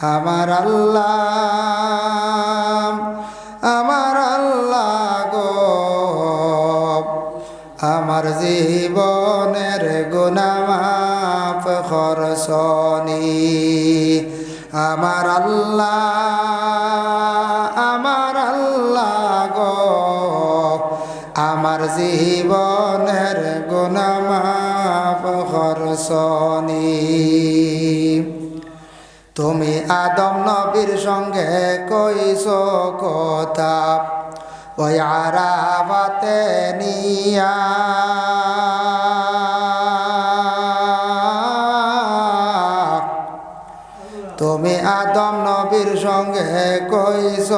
আমার আল্লাহ আমার আল্লাহ গো। আমার জীবনের গুণামাফ খরসনি আমার আল্লাহ আমার আল্লাহ গো। আমার জীবনের গুণামাফ খরসনি আদম নবীর সঙ্গে কইস কথা, ওই আরাবাতে নিয়া। তুমি আদম নবীর সঙ্গে কইস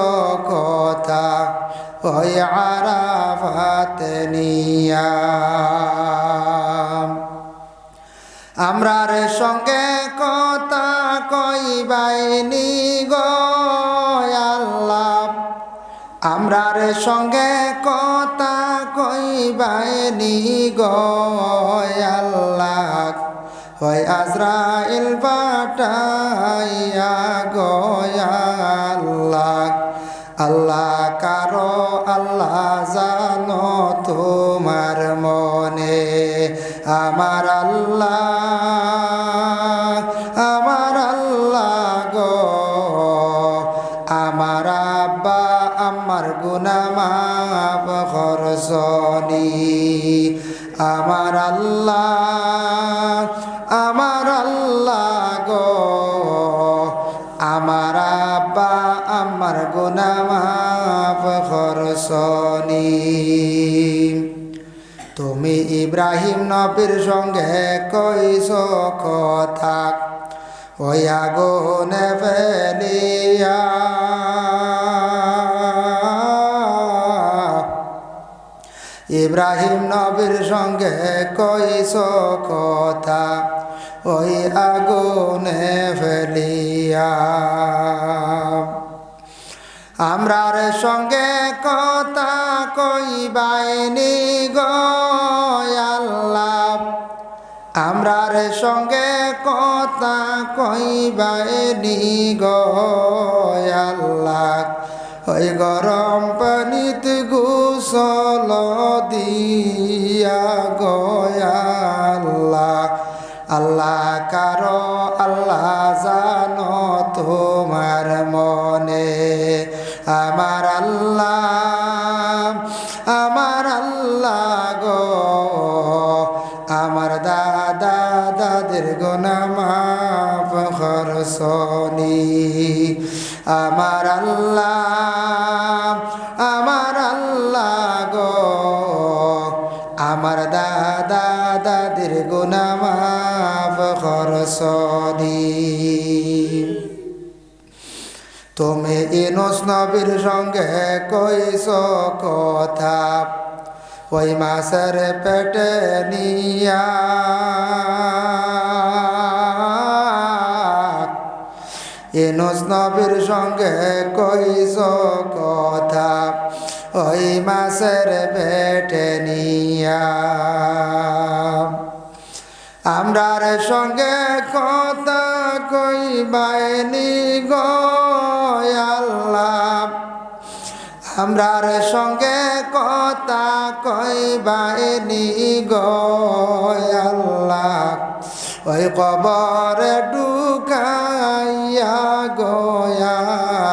কথা, ওই আরাফাতে নিয়া। আমরার সঙ্গে গো আল্লাহ। আমরার সঙ্গে কথা কইবাইনি আল্লাহ। হয় আজরাইল পাঠাইয়া গয়াল্লাক আল্লাহ আমার আব্বা, আমার গুনামাপ খরসনি তুমি ইব্রাহিম নবীর সঙ্গে কইস কথা, ওই আগুনে ফেলিয়া। ইব্রাহিম নবীর সঙ্গে কইস কথা ওই আগুনে ফেলিয়া। আমরার সঙ্গে কথা কইবাইনি গো আল্লাহ। আমরার সঙ্গে কথা কইবাইনি গো আল্লাহ। ওই গরম পানিত গুসল দিয়া গো দাদের গোনামাফ খরসনি আমার আল্লাহ আমার আল্লাহ গো। আমার দাদা দাদির গুনামাফ খরসনি তুমি ইনুস নবীর সঙ্গে কইস কথা। ওই মাসের পেটে নিয়া। সঙ্গে কইস কথা, ওই মাসের পেটে নিয়া। আমরার সঙ্গে কথা কইবাইনি গো আল্লাহ। আমরার সঙ্গে কথা কইবাইনি আল্লাহ। ওই কবরে ঢুকাইয়া গো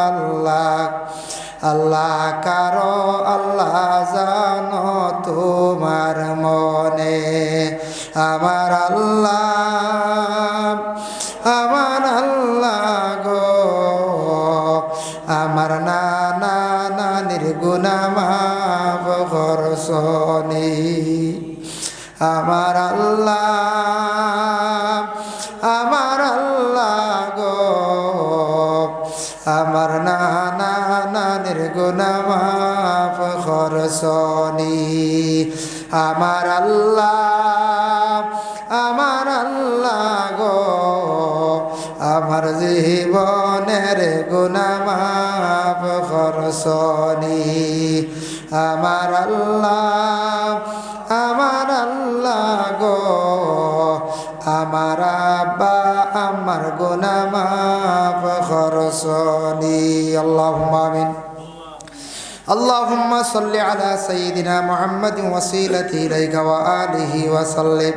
আল্লাহ। আল্লাহ কারও আল্লাহ জানো তোমার মনে। আমার আল্লাহ, আমার আল্লাহ গো, আমার নানা নানির গুনামাফ খরসনি আমার আল্লাহ আমার আল্লাহ গো, আমার জীবনের গুনামাফ খরসনি আমার আল্লাহ গো আমার আব্বা আমার গোনা মাফ খরসনি আল্লাহ আমিন اللهم صل على سيدنا محمد وسيلة إليك وآله وسلم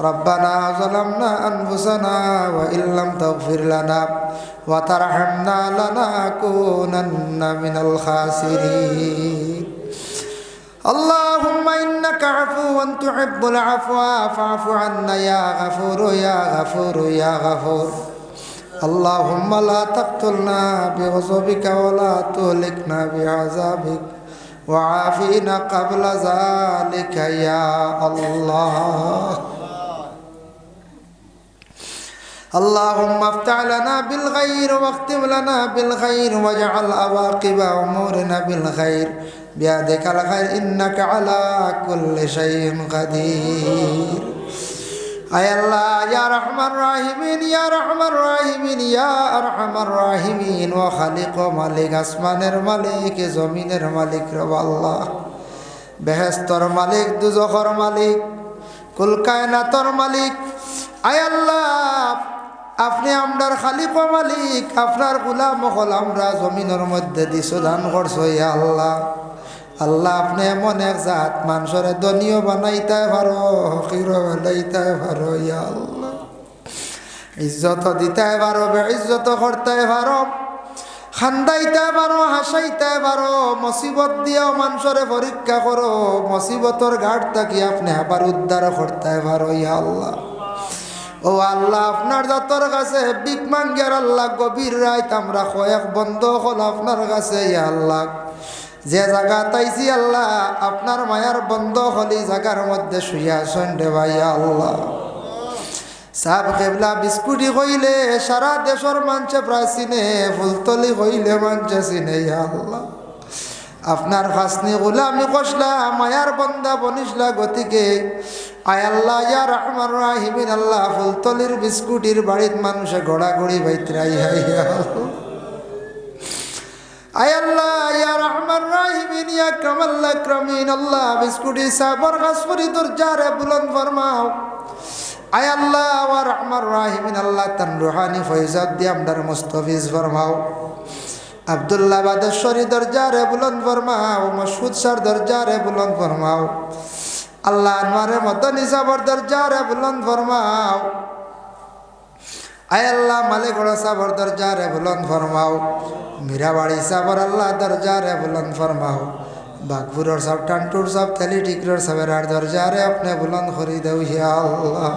ربنا ظلمنا أنفسنا وإن لم تغفر لنا وترحمنا لنكونن من الخاسرين اللهم إنك عفو تحب العفو فاعف عنا يا غفور يا غفور يا غفور. اللهم لا تقتلنا بغضبك ولا تهلكنا بعذابك وعافينا قبل ذلك يا الله. اللهم افتح لنا بالخير واختم لنا بالخير واجعل عواقب أمورنا بالخير. بيدك الخير انك على كل شيء قدير আয় আল্লাহ ইয়া রহমান রাহিমিন ইয়া রহমান রাহিমিন ইয়া আরহামার রাহিমিন ও খালিক ও মালিক আসমানের মালিক জমিনের মালিক রব আল্লাহ বেহেস্তর মালিক দুজখর মালিক কুলকায়নাতর মালিক আয় আল্লাহ আপনি আমরার খালিক ও মালিক আপনার গুলাম হল আমরা জমিনের মধ্যে দিছো দান করছো ইয়া আল্লাহ আল্লাহ আপনি এমন এক জাত, মানুষের দনীয় বানাইতে পারো হকির বানাইতে পারো ইজ্জত দিতে পারো ইজ্জত করতে পারো, খান্দাইতে পারো, হাসাইতে পারো, মুসিবত দিয়েও মানুষের পরীক্ষা করো, মুসিবতর ঘাট থাকি আপনি আবার উদ্ধার করতে পারো, ইয়া আল্লাহ। ও আল্লাহ, আপনার যতর কাছে বিক মাঙ্গের আল্লাহ, গভীর রাইত আমরা কয়েক বন্ধ হল আপনার কাছে, ইয়া আল্লাহ। যে জায়গা তাইছি আল্লাহ, আপনার মায়ার বন্ধ হলি জায়গার মধ্যে শুইয়া সন্ডে ভাইয়া আল্লাহ। সাব কেবলা বিস্কুটি কইলে, সারা দেশের মানছে প্রায় চিনে, ফুলতলি কইলে মানছে চিনে আল্লাহ। আপনার ফাসনি গুলামি কষলা মায়ার বন্দা বনিসলা গতিকে। আয় আল্লাহ, ইয়া রহমান, আল্লাহ ফুলতলির বিস্কুটির বাড়িত মানুষে গড়াগড়ি বাইতরাই হাই আল্লাহ রহমান আল্লাহ দরজারে বুলন্দ ফরমাও মসুদ সার দরজারে বুলন্দ ফরমাও। আল্লাহ আনোয়ারের মতো দরজারে বুলন্দ ফরমাও। আয় আল্লাহ মালিকড় সাবর দরজারে বুলন ফরমাও। মীরাবাড়ি সাবর আল্লাহ দরজা রে বুলন ফরমাও। বাঘপুরের সব, টানটুর সব তেলি টিকরর সবের দরজারে আপনি বুলন করি দেউ হিয়া আল্লাহ।